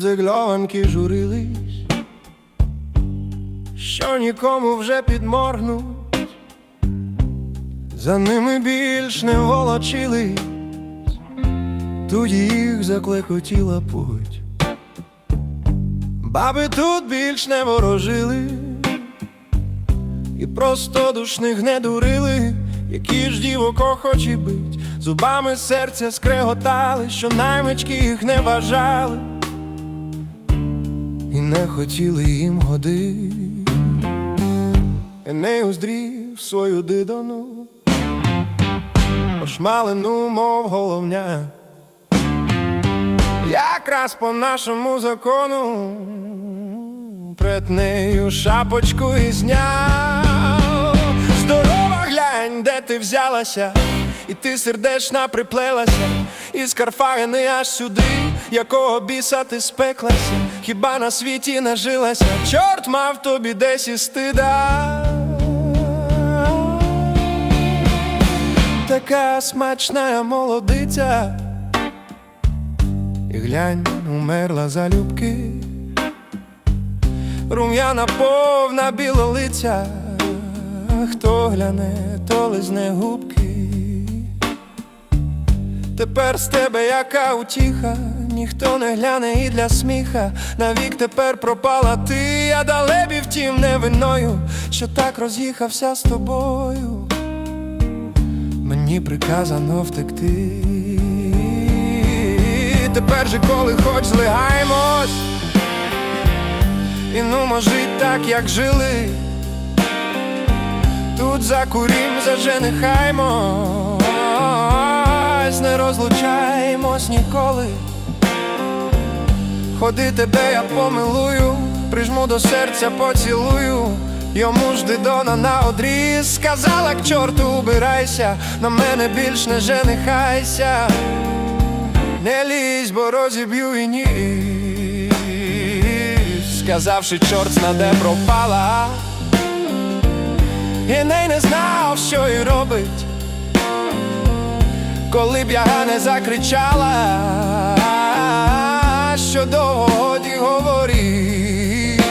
зигльованки журились, що нікому вже підморгнуть, за ними більш не волочились, тоді їх заклекотіла путь. Баби тут більш не ворожили, і просто душних не дурили, які ж дівок охочі бить, зубами серця скреготали, що наймички їх не бажали, і не хотіли їм годити. Еней уздрів свою дидону, ошмалену, мов головня. Якраз по нашому закону пред нею шапочку і зняв. Здорова глянь, де ти взялася, і ти сердечна приплелася, із Карфагени аж сюди, якого біса ти спеклася, хіба на світі нажилася, чорт мав тобі десь і стида. Така смачна молодиця. І глянь, умерла залюбки, рум'яна повна білолиця, хто гляне, то лизне губки. Тепер з тебе яка утіха, ніхто не гляне і для сміха. Навік тепер пропала ти, я далебі втім не виною, що так роз'їхався з тобою. Мені приказано втекти. Тепер же, коли хоч злигаємось, і ну може так, як жили. Тут закурім, заженихаймось, не розлучаємось ніколи. Ходи тебе, я помилую, прижму до серця, поцілую. Йому ж дидона на одріз. Сказала к чорту убирайся, на мене більш не женихайся, не лізь, бо розіб'ю і ніс, сказавши, чорт зна де пропала, і не не знав, що й робить, коли б яга не закричала, що довго годі говорить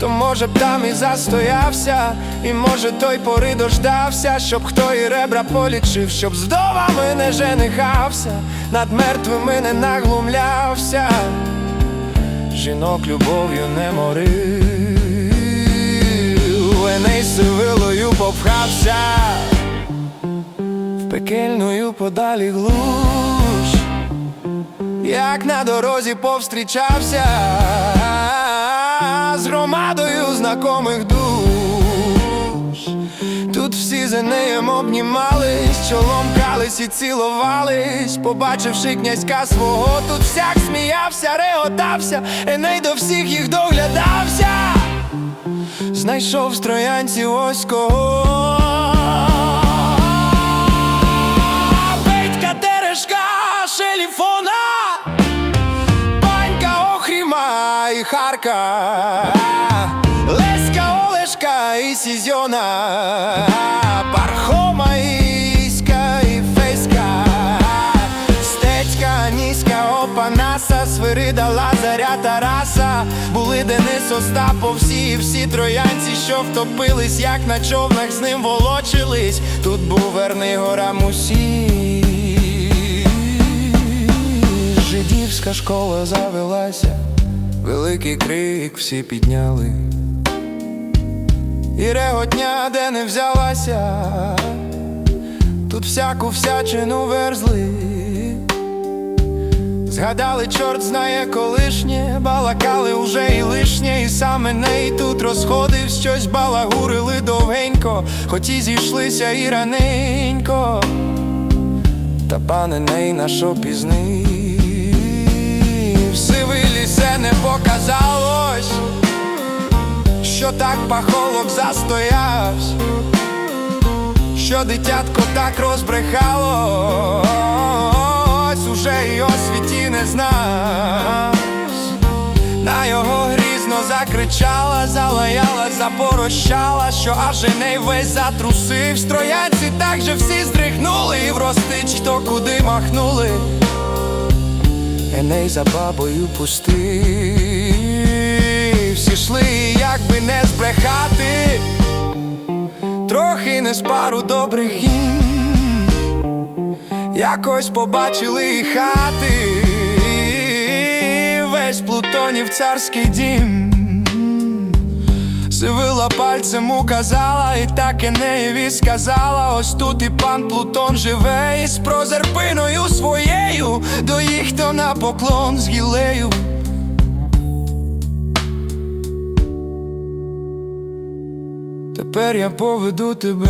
то може б там і застоявся, і може той пори дождався, щоб хто і ребра полічив, щоб з вдовами не женихався, над мертвими не наглумлявся, жінок любов'ю не морив, Еней сивилою попхався, в пекельною подалі глуш як на дорозі повстрічався з громадою знакомих душ. Тут всі за нею обнімались, чолом кались і ціловались, побачивши князька свого, тут всяк сміявся, реготався, Еней до всіх їх доглядався, знайшов в строянці ось кого. Харка, Леська Олешка і Сізьона, Пархома Іська і Феська, Стецька, Ніська, Опанаса, Свирида, Лазаря, Тараса, були Денис Остапов, всі, і всі троянці, що втопились, як на човнах з ним волочились. Тут був верний гора Мусі. Жидівська школа завелася, великий крик всі підняли, і реготня, де не взялася, тут всяку всячину верзли. Згадали, чорт знає колишнє, балакали уже і лишнє, і саме неї тут розходив, щось балагурили довгенько, хоч і зійшлися і раненько. Та пане ней на що пізнив Сивий лісе не показалось, що так пахолок застоявсь, що дитятко так розбрехалось, уже й освіті не знав. На його грізно закричала, залаяла, запорощала, що аж Еней весь затрусив. Строянці так же всі здригнули, і вростич хто куди махнули. Еней за бабою пустив, всі йшли, як би не збрехати, трохи не з пару добрих гімн Якось побачили хати, весь Плутонів царський дім. Сивила пальцем указала, і так Енеєві сказала, ось тут і пан Плутон живе, із прозерпиною своєю, до їх то на поклон з гілею. Тепер я поведу тебе